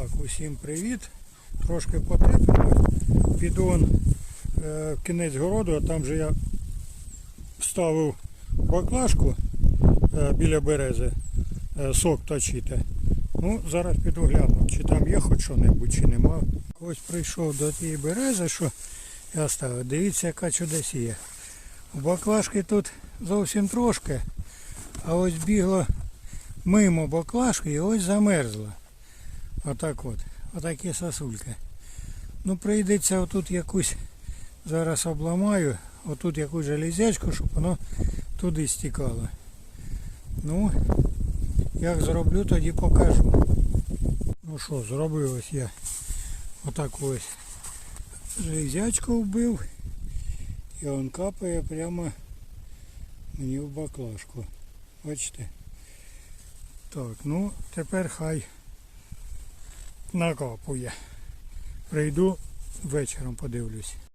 Так, усім привіт. Трошки потепло. Піду он, е, кінець городу, а там же я ставив баклажку е, біля берези, е, сок точити. Ну, зараз піду гляну, чи там є хоч що-небудь, чи нема. Ось прийшов до тієї берези, що я ставив. Дивіться, яка чудесія. У баклажки тут зовсім трошки, а ось бігло мимо баклажки і ось замерзла. Отак от. Отакі сосульки. Ну прийдеться отут якусь зараз обламаю, отут якусь железячку, щоб воно туди стікало. Ну, як зроблю, тоді покажу. Ну що, зробив ось я отаку ось железячку вбив. І он капає прямо мені в баклажку. Бачите? Так, ну тепер хай накапує. Прийду вечором подивлюсь.